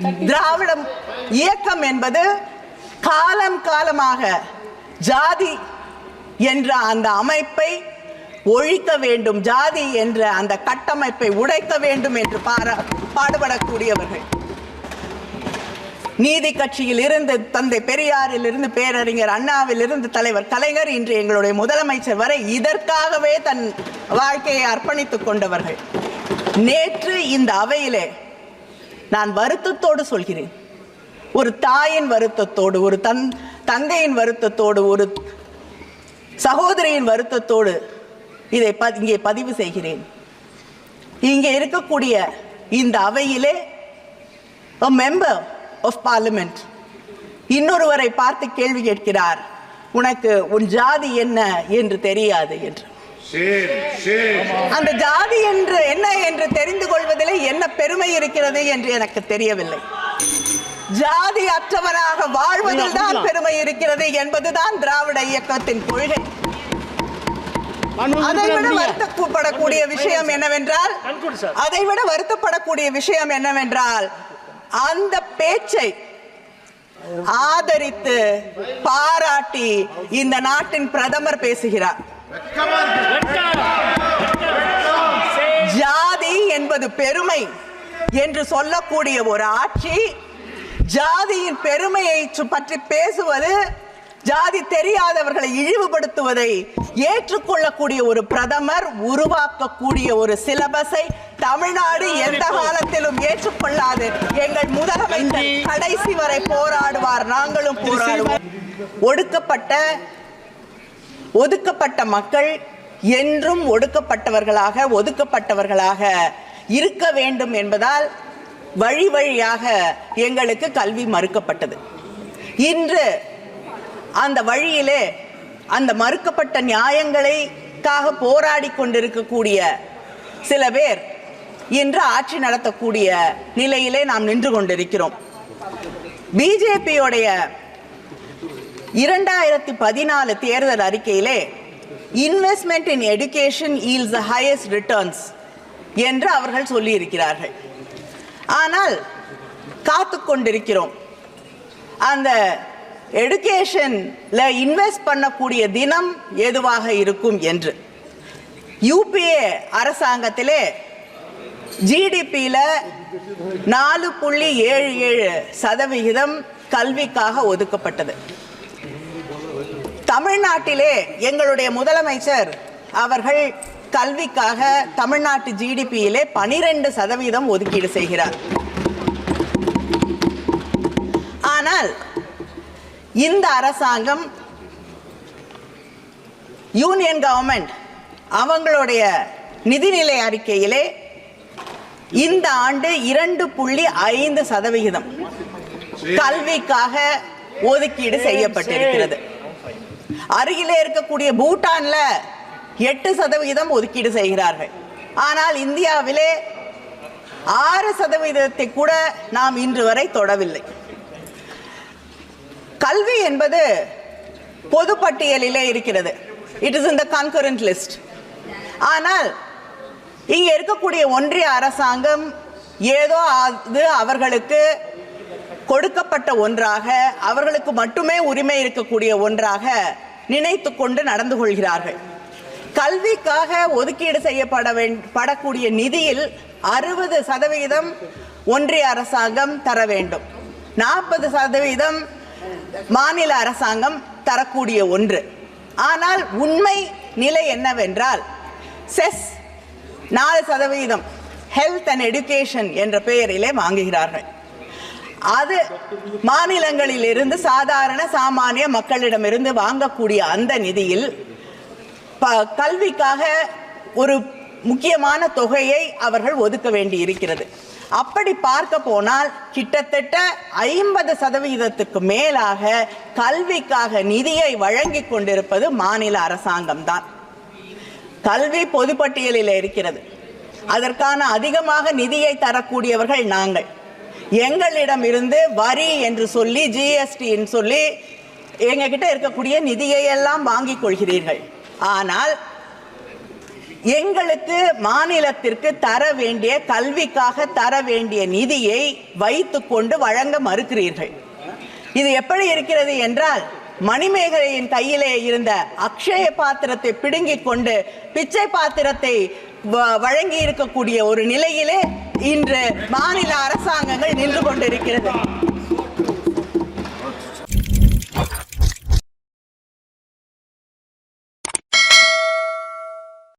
திராவிடம் இயக்கம் என்பது காலம் காலமாக ஜாதி என்ற அந்த அமைப்பை ஒழிக்க வேண்டும் ஜாதி என்ற அந்த கட்டமைப்பை உடைக்க வேண்டும் என்று பாரா பாடுபடக்கூடியவர்கள். நீதி கட்சியில் இருந்து தந்தை பெரியாரில் இருந்து பேரறிஞர் அண்ணாவில் இருந்து தலைவர் கலைஞர் இன்று எங்களுடைய முதலமைச்சர் வரை இதற்காகவே தன் வாழ்க்கையை அர்ப்பணித்துக் கொண்டவர்கள். நேற்று இந்த அவையிலே நான் வருத்தத்தோடு சொல்கிறேன். ஒரு தாயின் வருத்தத்தோடு ஒரு தன் தங்கையின் வருத்தத்தோடு ஒரு சகோதரியின் வருத்தத்தோடு இதை ப- இங்கே பதிவு செய்கிறேன். இங்கே இருக்கக்கூடிய இந்த அவையிலே a மெம்பர் of பார்லிமெண்ட் இன்னொருவரை பார்த்து கேள்வி கேட்கிறார் உனக்கு உன் ஜாதி என்ன? என்று தெரியாது என்று. அந்த ஜாதி என்று என்ன என்று தெரிந்து கொள்வதிலே என்ன பெருமை இருக்கிறது என்று எனக்கு தெரியவில்லை. ஜாதி அற்றவனாக வாழ்வதில் தான் பெருமை இருக்கிறது என்பதுதான் திராவிட இயக்கத்தின் கொள்கை. வருத்தப்படக்கூடிய விஷயம் என்னவென்றால் அதை விட வருத்தப்படக்கூடிய விஷயம் என்னவென்றால் அந்த பேச்சை ஆதரித்து பாராட்டி இந்த நாட்டின் பிரதமர் பேசுகிறார். ஜாதி என்பது பெருமை என்று சொல்லக்கூடிய ஒரு ஆட்சி. ஜாதியின் பெருமையை பற்றி பேசுவது ஜாதி தெரியாதவர்களை இழிவுபடுத்துவதை ஏற்றுக்கொள்ளக்கூடிய ஒரு பிரதமர் உருவாக்கக்கூடிய ஒரு சிலபஸை தமிழ்நாடு எந்த காலத்திலும் ஏற்றுக்கொள்ளாது. எங்கள் முதலமைச்சர் கடைசி வரை போராடுவார். நாங்களும் போராடுவோம். ஒடுக்கப்பட்ட ஒதுக்கப்பட்ட மக்கள் என்றும் ஒடுக்கப்பட்டவர்களாக ஒதுக்கப்பட்டவர்களாக இருக்க வேண்டும் என்பதால் வழி வழியாக எங்களுக்கு கல்வி மறுக்கப்பட்டது. இன்று அந்த வழியிலே அந்த மறுக்கப்பட்ட நியாயங்களைக்காக போராடி கொண்டிருக்கக்கூடிய சில பேர் இன்று ஆட்சி நடத்தக்கூடிய நிலையிலே நாம் நின்று கொண்டிருக்கிறோம். பிஜேபியோடைய இரண்டாயிரத்தி பதினாலு தேர்தல் அறிக்கையிலே investment in education yields highest returns என்று அவர்கள் சொல்லியிருக்கிறார்கள். ஆனால் காத்து கொண்டிருக்கிறோம். அந்த எடுகேஷனில் இன்வெஸ்ட் பண்ணக்கூடிய தினம் எதுவாக இருக்கும் என்று. யூபிஏ அரசாங்கத்திலே ஜிடிபியில் நாலு புள்ளி ஏழு ஏழு சதவிகிதம் கல்விக்காக ஒதுக்கப்பட்டது. தமிழ்நாட்டிலே எங்களுடைய முதலமைச்சர் அவர்கள் கல்விக்காக தமிழ்நாட்டு ஜிடிபியிலே பனிரெண்டு சதவீதம் ஒதுக்கீடு செய்கிறார். ஆனால் இந்த அரசாங்கம் யூனியன் கவர்மெண்ட் அவங்களுடைய நிதிநிலை அறிக்கையிலே இந்த ஆண்டு இரண்டு புள்ளி ஐந்து சதவிகிதம் கல்விக்காக ஒதுக்கீடு செய்யப்பட்டிருக்கிறது. அருகிலே இருக்கக்கூடிய பூட்டான்ல எட்டு சதவீதம் ஒதுக்கீடு செய்கிறார்கள். ஆனால் இந்தியாவிலே ஆறு சதவீதத்தை கூட நாம் இன்று வரை தொடவில்லை. கல்வி என்பது பொது பட்டியலிலே இருக்கிறது இட் இஸ் இந்த கன்கரண்ட் லிஸ்ட் ஆனால் இங்கே இருக்கக்கூடிய ஒன்றிய அரசாங்கம் ஏதோ அது அவர்களுக்கு கொடுக்கப்பட்ட ஒன்றாக அவர்களுக்கு மட்டுமே உரிமை இருக்கக்கூடிய ஒன்றாக நினைத்து கொண்டு நடந்து கொள்கிறார்கள். கல்விக்காக ஒதுக்கீடு செய்யப்பட படக்கூடிய நிதியில் அறுபது சதவீதம் ஒன்றிய அரசாங்கம் தர வேண்டும். நாற்பது சதவீதம் மாநில அரசாங்கம் தரக்கூடிய ஒன்று. ஆனால் உண்மை நிலை என்னவென்றால் செஸ் நாலு சதவீதம் ஹெல்த் அண்ட் எடுகேஷன் என்ற பெயரிலே வாங்குகிறார்கள். அது மாநிலங்களில் இருந்து சாதாரண சாமானிய மக்களிடமிருந்து வாங்கக்கூடிய அந்த நிதியில் ப- கல்விக்காக ஒரு முக்கியமான தொகையை அவர்கள் ஒதுக்க வேண்டி இருக்கிறது அப்படி பார்க்க போனால் கிட்டத்தட்ட ஐம்பது சதவீதத்துக்கு மேலாக கல்விக்காக நிதியை வழங்கி கொண்டிருப்பது மாநில அரசாங்கம்தான் கல்வி பொதுப்பட்டியலில் இருக்கிறது. அதற்கான அதிகமாக நிதியை தரக்கூடியவர்கள் நாங்கள். எங்களிடம் இருந்து வரி என்று சொல்லி ஜிஎஸ்டின்னு சொல்லி எங்ககிட்ட இருக்கக்கூடிய நிதியை எல்லாம் வாங்கிக் கொள்கிறீர்கள். ஆனால் எங்களுக்கு மாநிலத்திற்கு தர வேண்டிய கல்விக்காக தர வேண்டிய நிதியை வைத்துக்கொண்டு வழங்க மறுக்கிறீர்கள். இது எப்படி இருக்கிறது என்றால் மணிமேகலையின் கையிலே இருந்த அக்ஷய பாத்திரத்தை பிடுங்கிக் கொண்டு பிச்சை பாத்திரத்தை வழங்கி இருக்கக்கூடிய ஒரு நிலையிலே இன்று மாநில அரசாங்கங்கள் நின்று கொண்டிருக்கிறது.